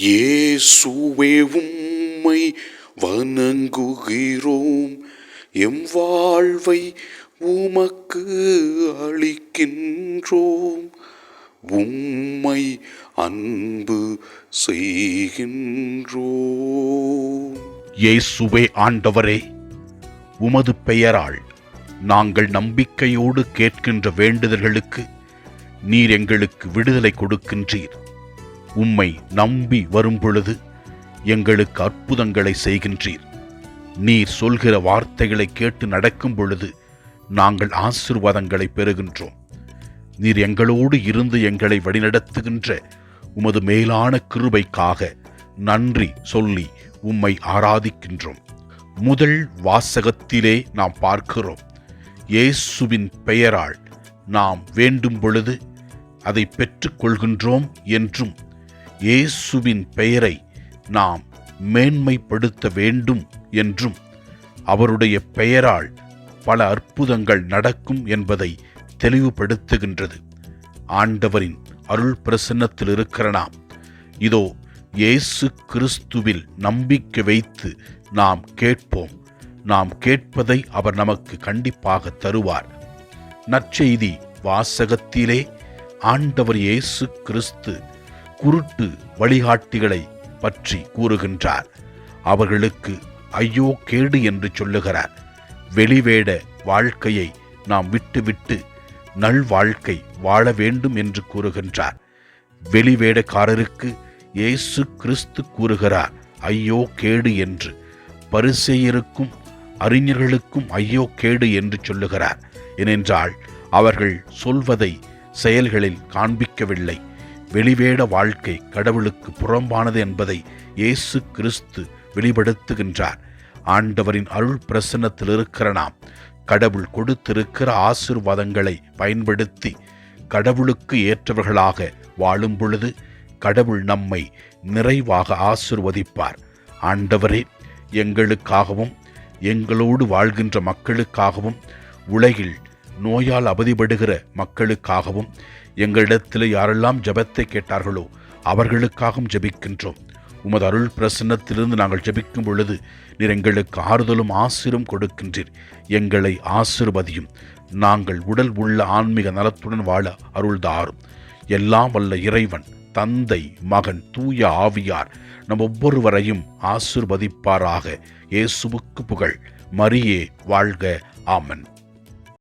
இயேசுவே உம்மை வணங்குகிறோம். எம் வாழ்வை உமக்கு அளிக்கின்றோம். உம்மை அன்பு செய்கின்றோம். இயேசுவே ஆண்டவரே உமது பெயரால் நாங்கள் நம்பிக்கையோடு கேட்கின்ற வேண்டுதல்களுக்கு நீர் எங்களுக்கு விடுதலை கொடுக்கின்றீர். உம்மை நம்பி வரும்பொழுது எங்களுக்கு அற்புதங்களை செய்கின்றீர். நீர் சொல்கிற வார்த்தைகளை கேட்டு நடக்கும் பொழுது நாங்கள் ஆசிர்வாதங்களை பெறுகின்றோம். நீர் எங்களோடு இருந்து எங்களை வழிநடத்துகின்ற உமது மேலான கிருபைக்காக நன்றி சொல்லி உம்மை ஆராதிக்கின்றோம். முதல் வாசகத்திலே நாம் பார்க்கிறோம். இயேசுவின் பெயரால் நாம் வேண்டும் பொழுது அதை பெற்றுக்கொள்கின்றோம் என்றும் இயேசுவின் பெயரை நாம் மேன்மைப்படுத்த வேண்டும் என்றும் அவருடைய பெயரால் பல அற்புதங்கள் நடக்கும் என்பதை தெளிவுபடுத்துகின்றது. ஆண்டவரின் அருள் பிரசன்னத்தில் இருக்கிற நாம் இதோ இயேசு கிறிஸ்துவில் நம்பிக்கை வைத்து நாம் கேட்போம். நாம் கேட்பதை அவர் நமக்கு கண்டிப்பாக தருவார். நற்செய்தி வாசகத்திலே ஆண்டவர் இயேசு கிறிஸ்து குருட்டு வழிகாட்டிகளை பற்றி கூறுகின்றார். அவர்களுக்கு ஐயோ கேடு என்று சொல்லுகிறார். வெளிவேட வாழ்க்கையை நாம் விட்டுவிட்டு நல்வாழ்க்கை வாழ வேண்டும் என்று கூறுகின்றார். வெளிவேடக்காரருக்கு இயேசு கிறிஸ்து கூறுகிறார் ஐயோ கேடு என்று. பரிசெயருக்கும் அறிஞர்களுக்கும் ஐயோ கேடு என்று சொல்லுகிறார். ஏனென்றால் அவர்கள் சொல்வதை செயல்களில் காண்பிக்கவில்லை. வெளிவேட வாழ்க்கை கடவுளுக்கு புறம்பானது என்பதை இயேசு கிறிஸ்து வெளிப்படுத்துகின்றார். ஆண்டவரின் அருள் பிரசன்னத்தில் இருக்கிற நாம் கடவுள் கொடுத்திருக்கிற ஆசிர்வாதங்களை பயன்படுத்தி கடவுளுக்கு ஏற்றவர்களாக வாழும் பொழுது கடவுள் நம்மை நிறைவாக ஆசிர்வதிப்பார். ஆண்டவரே எங்களுக்காகவும் எங்களோடு வாழ்கின்ற மக்களுக்காகவும் உலகில் நோயால் அவதிப்படுகிற மக்களுக்காகவும் எங்களிடத்தில் யாரெல்லாம் ஜபத்தை கேட்டார்களோ அவர்களுக்காகவும் ஜெபிக்கின்றோம். உமது அருள் பிரசன்னத்திலிருந்து நாங்கள் ஜபிக்கும் பொழுது நீர் எங்களுக்கு ஆறுதலும் ஆசிரும் கொடுக்கின்றீர். எங்களை ஆசிர்வதியும். நாங்கள் உடல் உள்ள ஆன்மீக நலத்துடன் வாழ அருள்தாரும். எல்லாம் வல்ல இறைவன் தந்தை மகன் தூய ஆவியார் நம் ஒவ்வொருவரையும் ஆசிர்வதிப்பாராக. இயேசுவுக்கு புகழ். மரியே வாழ்க. ஆமன்.